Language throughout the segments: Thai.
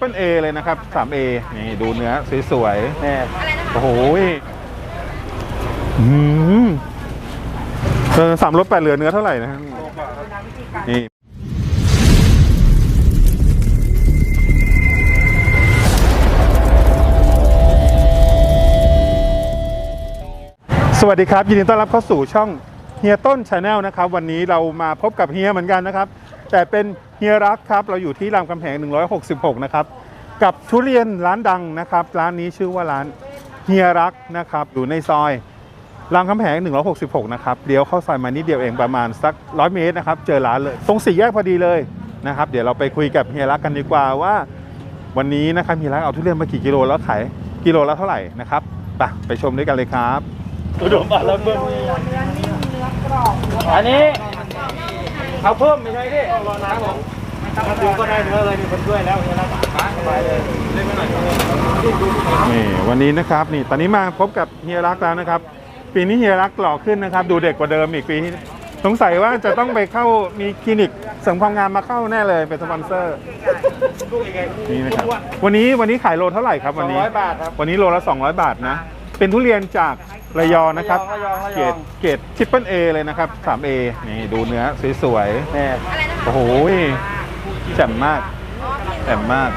เปิ้ลเอเลยนะครับ 3A นี่ดูเนื้อสวยแน่ๆโอ้โหอืมเออสามรถแปดเหลือเนื้อเท่าไหร่นะฮะนี่สวัสดีครับ ยินดีต้อนรับเข้าสู่ช่องเฮียต้นชาแนลนะครับ วันนี้เรามาพบกับเฮียเหมือนกันนะครับ แต่เป็น เฮียรักครับ เราอยู่ที่รามคำแหง 166 นะครับ กับทุเรียนร้านดังนะครับ ร้านนี้ชื่อว่าร้านเฮียรักนะครับ อยู่ในซอยรามคำแหง 166 นะครับเดี๋ยวเข้าซอยมานิดเดียวเองประมาณสักร้อยเมตรนะครับ เจอร้านเลย ตรงสี่แยกพอดีเลยนะครับ เดี๋ยวเราไปคุยกับเฮียรักกันดีกว่าว่า วันนี้นะครับเฮียรักเอาทุเรียนมากี่กิโลแล้วขายกิโลละเท่าไหร่นะครับไปไปชมด้วยกันเลยครับอุดมบาลเพิ่มอันนี้เอาเพิ่มไม่ใช่ดิรอน้ำผม ถ้าดูก็ได้เนื้อเลยมีคนช่วยแล้วเห็นแล้วสบายเลยเล่นไปหน่อยนี่วันนี้นะครับนี่ตอนนี้มาพบกับเฮียรักแล้วนะครับ ปีนี้เฮียรักหล่อขึ้นนะครับ ดูเด็กกว่าเดิมอีกปีนี้สงสัยว่าจะต้องไปเข้ามีคลินิกเสริมความงามมาเข้าแน่เลยเป็นสปอนเซอร์ลูกยังไงนี่นะครับวันนี้วันนี้ขายโลเท่าไหร่ครับสวัอนงนี้ร้อยบาทครับวันนี้โลละ 200 บาทนะ เป็นทุเรียนจากระยองนะครับระยองระยองเกรดเกรดทริปเปิลเอเลยนะครับ 3A นี่ดูเนื้อสวยแน่ๆโอ้โห แจ่มมากแจ่มมาก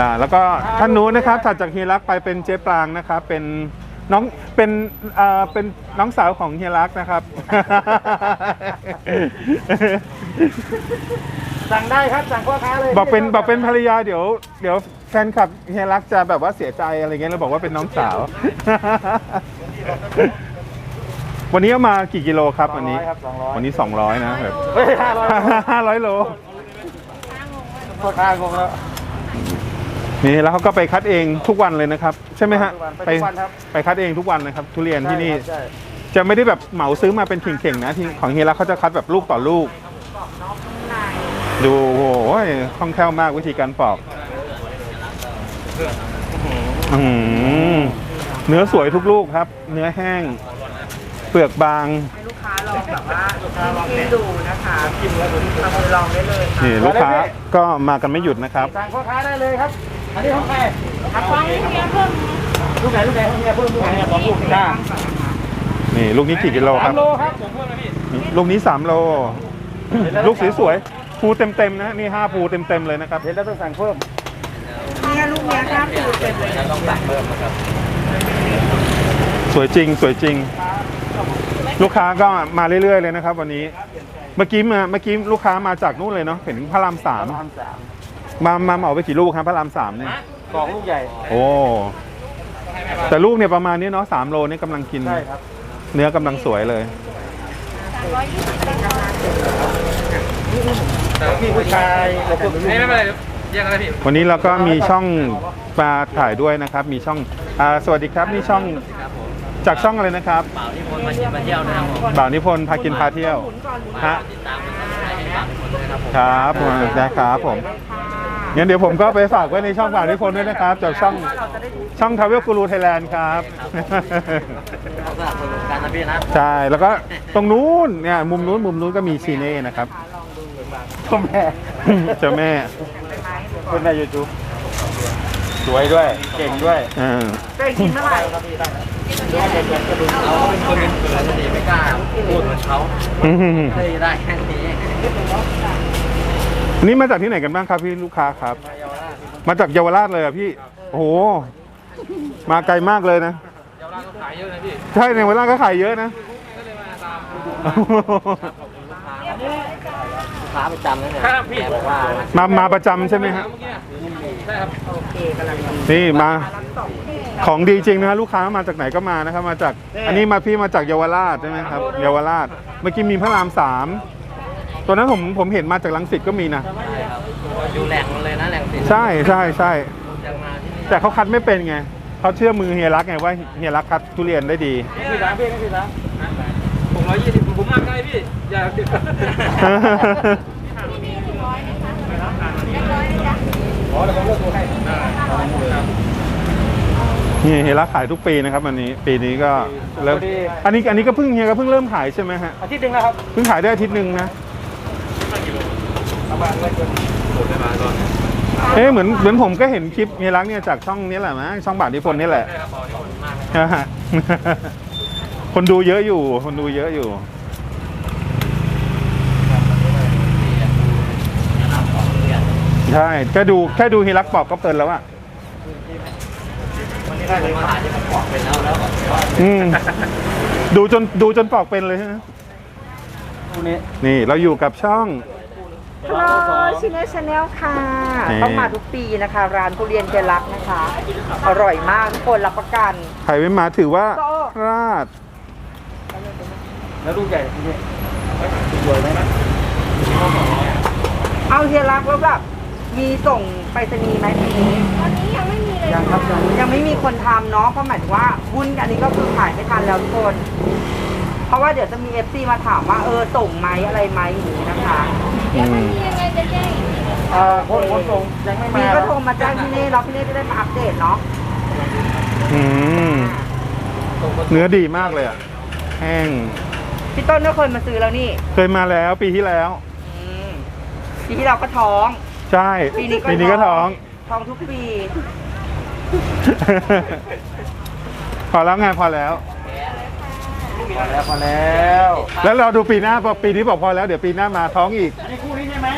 ล่ะแล้วก็ท่านนู้นนะครับถัดจากเฮียรักไปเป็นเจ๊ปรางนะครับ เป็นน้องเป็นเอ่อเป็นน้องสาวของเฮียรักนะครับ สั่งได้ครับสั่งพ่อค้าเลยบอกเป็นบอกเป็นภรรยาเดี๋ยว เดี๋ยวแฟนคลับเฮียรักจะแบบว่าเสียใจอะไรเงี้ยเราบอกว่าเป็นน้องสาว วันนี้เอามากี่กิโลครับวันนี้ครับสองร้อยวันนี้ 200 นะแบบเฮ้ยห้าร้อย500 โล พ่อค้างงแล้วนี่แล้วเขาก็ไปคัดเองทุกวันเลยนะครับ ใช่ไหมฮะไปทุกวันครับไปคัดเองทุกวันนะครับ ทุเรียนที่นี่ ใช่จะไม่ได้แบบเหมาซื้อมาเป็นเข่งๆนะที่ของเฮียรักเขาจะคัดแบบลูกต่อลูก ดูโอ้โหคล่องแคล่วมากวิธีการปอกอื้อหือเนื้อสวยทุกลูกครับ เนื้อแห้ง เปลือกบาง ให้ลูกค้าลองแบบว่าชิมดูนะคะชิมแล้วเอามือลองได้เลยค่ะนี่ลูกค้าก็มากันไม่หยุดนะครับ สั่งพ่อค้าได้เลยครับ อันนี้ของใครครับฟังให้เฮียเพิ่มลูกไหนลูกไหนของเฮียเพิ่มลูกไหนเนี่ยสองลูกจ้านี่ลูกนี้กี่กิโลคสารัมบโลครับผมเพิ่มเลยพี่ลูกนี้ 3 โล ลูกสวยๆภูเต็มๆนะนี่5ภูเต็มๆเลยนะครับ เห็นแล้วต้องสั่งเพิ่มเนี่ยลูกเนี้ยครับคือเป็นเลยต้องสั่งเพิ่มนะครับสวยจริงสวยจริง ลูกค้าก็มาเรื่อยๆเลยนะครับ วันนี้ เมื่อกี้มาเมื่อกี้ลูกค้ามาจากนู่นเลยเนาะเห็นพระรามสามพันสามมามาเหมาไปกี่ลูกครับพระรามสามเนี่ยกล่องลูกใหญ่ โอ้แต่ลูกเนี่ยประมาณนี้เนาะสามโลนี่กำลังกิน ใช่ครับ เนื้อกำลังสวยเลยพี่ผู้ชายเราเพิ่มไม่เป็นไรแยกกันเลยพี่วันนี้เราก็มีช่องมาถ่ายด้วยนะครับ มีช่องอ่าสวัสดีครับนี่ช่อง จากช่องอะไรนะครับบ่าวนิพนธ์มาชิมมาเที่ยวนะครับผมบ่าวนิพนธ์พากินพาเที่ยวฮะติดตามเป็นกำลังใจให้บ่าวนิพนธ์ด้วยนะครับผมครับได้ครับผมงั้นเดี๋ยวผมก็ไปฝากไว้ในช่องบ่าวนิพนธ์ด้วยนะครับจากช่องช่องทาวเวลกูรูไทยแลนด์ครับเขาก็สนุกกันนะพี่นะใช่แล้วก็ตรงนู้นเนี่ยมุมนู้นมุมนู้นก็มีชีเน่นะครับพ่อแม่เจ้าแม่คนในยูทูบสวยด้วย เก่งด้วยเออเคยกินเมื่อไหร่ เราเป็นคนเป็นเสือสติไม่กล้าพูดเหมือนเขาอืมเลยได้แค่นี้นี่มาจากที่ไหนกันบ้างครับพี่ลูกค้าครับ มาจากเยาวราชเลยเหรอะพี่ โอ้โห มาไกลมากเลยนะเดี๋ยวราก็ขายเยอะนะพี่ ใช่ในเยาวราชก็ขายเยอะนะ ก็เลยมาตามลูกค้าประจำนั่นแหละแกบอกว่า มามาประจำใช่ไหมฮะ ใช่ครับโอเคกำลังดีนี่มาร้านสองของดีจริงนะฮะลูกค้ามาจากไหนก็มานะครับมาจากอันนี้มาพี่มาจากเยาวราชใช่ไหมครับเยาวราชเมื่อกี้มีพระรามสามตัวนั้นผมผมเห็นมาจากลังสิตก็มีนะใช่ครับอยู่แหล่งเลยนะแหล่งสินใช่ใช่ใช่ยังมาที่นี่แต่เขาคัดไม่เป็นไงเขาเชื่อมือเฮียรักไงว่าเฮียรักคัดทุเรียนได้ดีพี่ร้านพี่พี่ร้านผมร้อยยี่สิบผมมากได้พี่อย่าติดอ๋อ เดี๋ยวผมเลือกตัวให้นี่เฮียรักขายทุกปีนะครับอันนี้ ปีนี้ก็เริ่มอันนี้อันนี้ก็เพิ่งเฮียก็เพิ่งเริ่มขายใช่ไหมฮะอาทิตย์หนึ่งแล้วครับเพิ่งขายได้อาทิตย์หนึ่งนะประมาณเงินเดือนผมได้มาก่อนเอ๊ะเหมือนเหมือนผมก็เห็นคลิปเฮียรักเนี่ยจากช่องนี้แหละมั้งช่องบาทนิพนธ์นี่แหละนะฮะคนดูเยอะอยู่คนดูเยอะอยู่ ใช่แค่ดูแค่ดูเฮียรักปอกก็เพลินแล้วอะวันนี้ได้เลยมาจะมาบอกไปแล้วแล้วอืมดูจนดูจนปอกเป็นเลยใช่ไหมคู่นี้นี่เราอยู่กับช่อง ฮัลโหลชิเนชาแนลค่ะนี่ ต้องมาทุกปีนะคะ ร้านทุเรียนเจรักนะคะ อร่อยมากทุกคนรับประกันใครไม่มาถือว่าโซ่ พลาดแล้วลูกใหญ่ที่นี่สวยไหมนะเอาเฮียรักแล้วแบบ มีส่งไปรษณีย์ไหมปีนี้ยังครับยัง ยังไม่มีคนทำเนาะเพราะหมายถึงว่าวุ้นอันนี้ก็คือขายไม่ทันแล้วทุกคน เพราะว่าเดี๋ยวจะมีเอฟซีมาถามว่าเออส่งไหมอะไรไหมอย่างนี้นะคะอืมเอ่อคนคนส่งยังไม่มีมาก็โทรมาแจ้งพี่เน่แล้วพี่เน่จะได้มาอัปเดตเนาะอืมเนื้อดีมากเลยอะ แห้ง พี่ต้นก็เคยมาซื้อแล้วนี่เคยมาแล้วปีที่แล้ว อืมปีที่เราก็ท้อง ใช่ปีนี้ก็ปีนี้ก็ท้องท้องทุกปี พอแล้วไงพอแล้ว พอแล้วพอแล้วแล้วเราดูปีหน้าพอปีนี้บอกพอแล้วเดี๋ยวปีหน้ามาท้องอีก อันนี้คู่นี้ใช่ไหม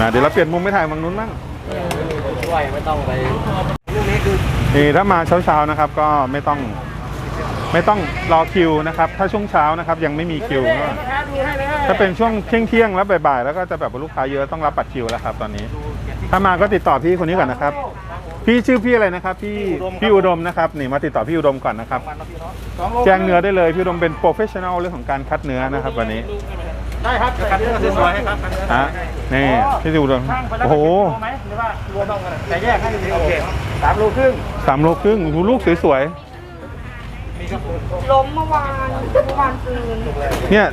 นะเดี๋ยวเราเปลี่ยนมุมไปถ่ายมังนู้นบ้างช่วยไม่ต้องไปลูกนี้คือ นี่ถ้ามาเช้าๆนะครับ ก็ไม่ต้อง ไม่ต้องรอคิวนะครับ ถ้าช่วงเช้านะครับยังไม่มีคิวก็ถ้าเป็นช่วงเที่ยงเที่ยงๆแล้วบ่ายๆแล้วก็จะแบบว่าลูกค้าเยอะต้องรับบัตรคิวแล้วครับ ตอนนี้ ถ้ามาก็ติดต่อพี่คนนี้ก่อนนะครับ พี่ชื่อพี่อะไรนะครับ พี่พี่อุดมนะครับนี่มาติดต่อพี่อุดมก่อนนะครับสองโลแจ้งเนื้อได้เลยพี่อุดมเป็นโปรเฟชชั่นอลเรื่องของการคัดเนื้อนะครับวันนี้ได้ครับคัดเนื้อสวยๆให้ครับคัดเนื้อฮะนี่พี่อุดมช่างไปแล้วโอ้โหเป็นกิโลไหมหรือว่ารวมต้องกันแต่แยกให้ดีโอเคสามโลครึ่งสามโลครึ่งดูลูกสวย ล้มเมื่อวานเมื่อวานซืนๆเนี่ย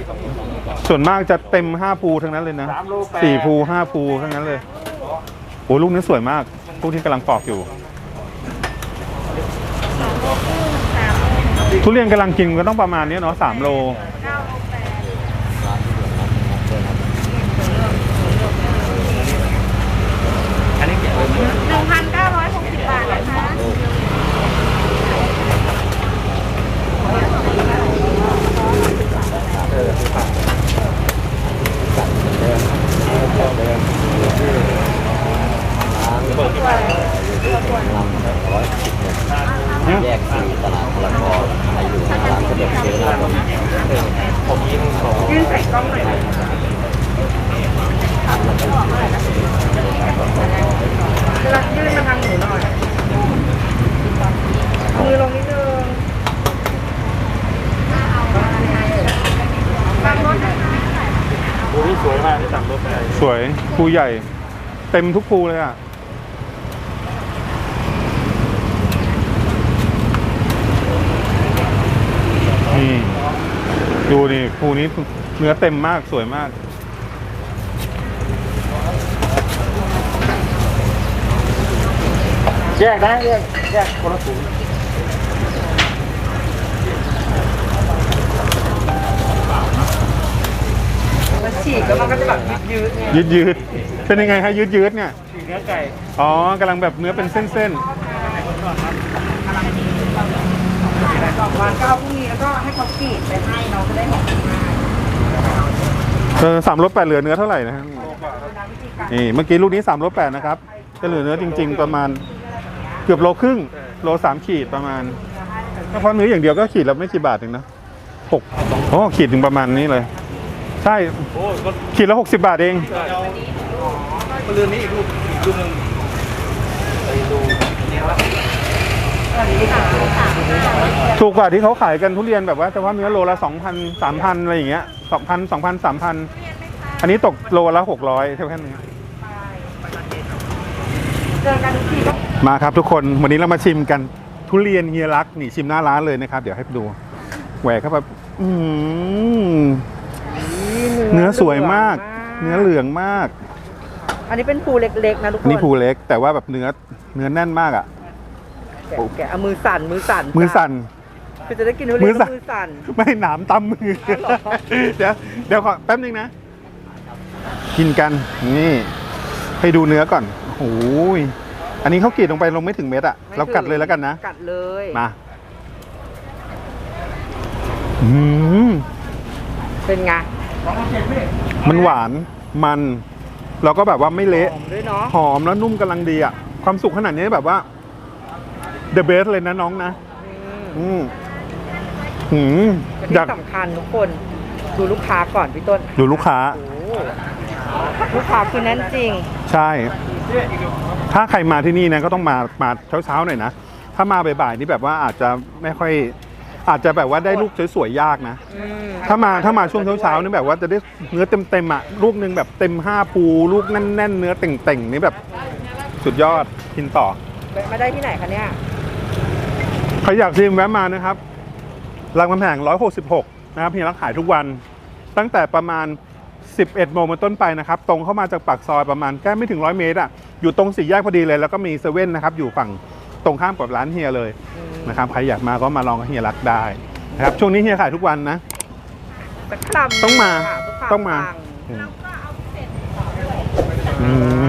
ส่วนมากจะเต็มห้าภูทั้งนั้นเลยนะสามโลแปดสี่ภูห้าภูทั้งนั้นเลยโอ้ลูกนี้สวยมากลูกที่กำลังปอกอยู่ ทุเรียนกำลังกินก็ต้องประมาณนี้เนาะสามโล อันนี้เก็บไว้ไหม 1,960 บาทนะคะ แยกสี่ตลาดพลกรมาอยู่ในร้านสะดวกซื้อหน้าโรงงานยื่นใส่กล้องหน่อยนะรักยื่นมาทางหนูหน่อย มือลงนิดนึงบางรถนะคะโอ้นี่สวยมากที่สั่งรถไปสวยภูใหญ่ เต็มทุกภูเลยอะ นี่ดูนี่ภูนี้เนื้อเต็มมากสวยมากแยกนะแยกแยกคนละถุงมันฉีกแล้วมันก็จะแบบยืดๆไงยืดยืดๆเป็นยังไงฮะยืดยืดๆเนี่ยฉีกเนื้อไก่อ๋อกำลังแบบเนื้อเป็นเส้นสอง วัน ก็เอาพรุ่งนี้แล้วก็ให้เขากรีดไปให้น้องจะได้หอมมากเออสามรถแปดเหลือเนื้อเท่าไหร่นะฮะนี่เมื่อกี้ลูกนี้สามรถแปดนะครับจะเหลือเนื้อจริง ๆ ประมาณเกือบโลครึ่งโลสามขีดประมาณถ้าเพราะเนื้ออย่างเดียวก็ขีดละไม่กี่บาทเองนะหกโอ้ขีดถึงประมาณนี้เลย ใช่ขีดละหกสิบาทเองเอาเรือนนี้อีกรูปอีกรูปหนึ่งไปดูเนี่ยว่า ถูกกว่าที่เขาขายกันทุเรียนแบบว่าเฉพาะเนื้อโลละสองพันสามพันอะไรอย่างเงี้ยสองพันสองพันสามพันอันนี้ตกโลละหกร้อยเท่าแค่นี้เจอกันทุกทีก็มาครับทุกคนวันนี้เรามาชิมกันทุเรียนเฮียรักนี่ชิมหน้าร้านเลยนะครับเดี๋ยวให้ไปดูแหวกเข้าไปอืมเนื้อสวยมาก เนื้อเหลืองมาก อันนี้เป็นภูเล็กๆนะทุกคอันนนี้ภูเล็กแต่ว่าแบบเนื้อเนื้อแน่นมากอะ แกะแกะเอามือสั่นมือสั่นมือสั่นคือจะได้กินทุมืเรียอนสั่น มือสั่น ไม่หนามตำมือ อ๋อเหรอ เดี๋ยวเดี๋ยวขอแป๊บนึงนะ กินกันนี่ ให้ดูเนื้อก่อนโอ้ยอันนี้เขากรีดลงไปลงไม่ถึงเม็ดอะไม่เรากัดเลยแล้วกันนะ กัดเลยมาอืมเป็นไงมันหวานมันแล้วก็แบบว่าไม่หเละอมด้วยเนาะหอมแล้วนุ่มกำลังดีอะความสุขขนาดนี้แบบว่า the best เลยนะน้องนะ อืมอืมหืมและอยากที่สำคัญทุกคน ดูลูกค้าก่อนพี่ต้นดูลูกค้า โอ้ลูกค้าคือแน่นจริง ใช่ ถ้าใครมาที่นี่นะก็ต้องมา มาเช้าๆหน่อยนะ ถ้ามาบ่ายๆนี่แบบว่าอาจจะไม่ค่อย อาจจะแบบว่าได้ลูกสวยๆยากนะ อืมถ้ามาถ้ามาช่วงเช้าๆนี่แบบว่าจะได้เนื้อเต็มๆอะ ลูกหนึ่งแบบเต็มห้าภูลูกแน่นๆ เนื้อเต่งๆนี่แบบ สุดยอดกินต่อ แวะมาได้ที่ไหนคะเนี่ยใค รอยากชิมแวะมานะครับรามคำแหง166 นะครับพี่รักขายทุกวัน ตั้งแต่ประมาณ 11 โมงเป็นต้นไปนะครับ ตรงเข้ามาจากปากซอยประมาณแค่ไม่ถึง 100 เมตรอะ อยู่ตรงสี่แยกพอดีเลย แล้วก็มีเซเว่นนะครับ อยู่ฝั่งตรงข้ามกับร้านเฮียเลยนะครับ ใครอยากมาก็มาลองกับเฮียรักได้นะครับ ช่วงนี้เฮียขายทุกวันนะสักคำต้องมาค่ะเพื่ควต้องมาปัอืม